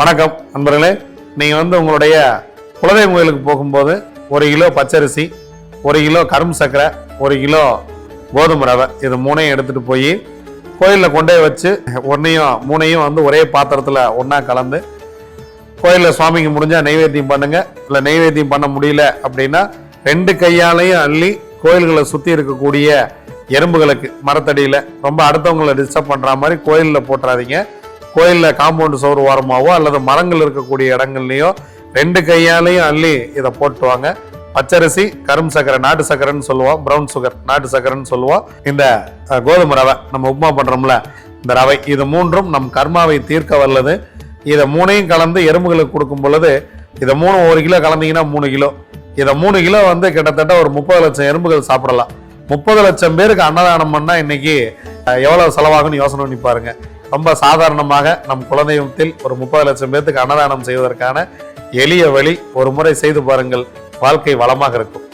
வணக்கம் நண்பர்களே. நீங்கள் வந்து உங்களுடைய குலதெய்வம் கோயிலுக்கு போகும்போது ஒரு கிலோ பச்சரிசி ஒரு கிலோ கரும்பு சர்க்கரை ஒரு கிலோ கோதுமை ரவை இது மூணையும் எடுத்துகிட்டு போய் கோயிலில் கொண்டே வச்சு ஒன்றையும் மூணையும் வந்து ஒரே பாத்திரத்தில் ஒன்றா கலந்து கோயிலில் சுவாமிக்கு முடிஞ்சால் நெய்வேத்தியம் பண்ணுங்கள் இல்லை நெய்வேத்தியம் பண்ண முடியல அப்படின்னா ரெண்டு கையாலையும் அள்ளி கோயில்களை சுற்றி இருக்கக்கூடிய எறும்புகளுக்கு மரத்தடியில். ரொம்ப அடுத்தவங்களை டிஸ்டர்ப் பண்ணுற மாதிரி கோயிலில் போட்டுறாதீங்க. கோயிலில் காம்பவுண்டு சோறு ஓரமாகவோ அல்லது மரங்கள் இருக்கக்கூடிய இடங்கள்லையோ ரெண்டு கையாலையும் அள்ளி இதை போட்டுவாங்க. பச்சரிசி கரும்பு சக்கரை நாட்டு சக்கரைன்னு சொல்லுவோம். ப்ரௌன் சுகர் நாட்டு சக்கரைன்னு சொல்லுவோம். இந்த கோதுமை ரவை நம்ம உப்புமா பண்ணுறோம்ல இந்த ரவை. இது மூன்றும் நம் கர்மாவை தீர்க்க வல்லது. இதை மூணையும் கலந்து எறும்புகளுக்கு கொடுக்கும் பொழுது இதை மூணு ஒரு கிலோ கலந்தீங்கன்னா மூணு கிலோ. இதை மூணு கிலோ வந்து கிட்டத்தட்ட ஒரு முப்பது லட்சம் எறும்புகள் சாப்பிடலாம். முப்பது லட்சம் பேருக்கு அன்னதானம் பண்ணால் இன்னைக்கு எவ்வளோ செலவாகும்னு யோசனை பண்ணி பாருங்கள் ரொம்ப சாதாரணமாக நம் குலதெய்வத்தில் ஒரு முப்பது லட்சம் பேர்த்துக்கு அன்னதானம் செய்வதற்கான எளிய வழி ஒரு முறை செய்து பாருங்கள் வாழ்க்கை வளமாக இருக்கும்.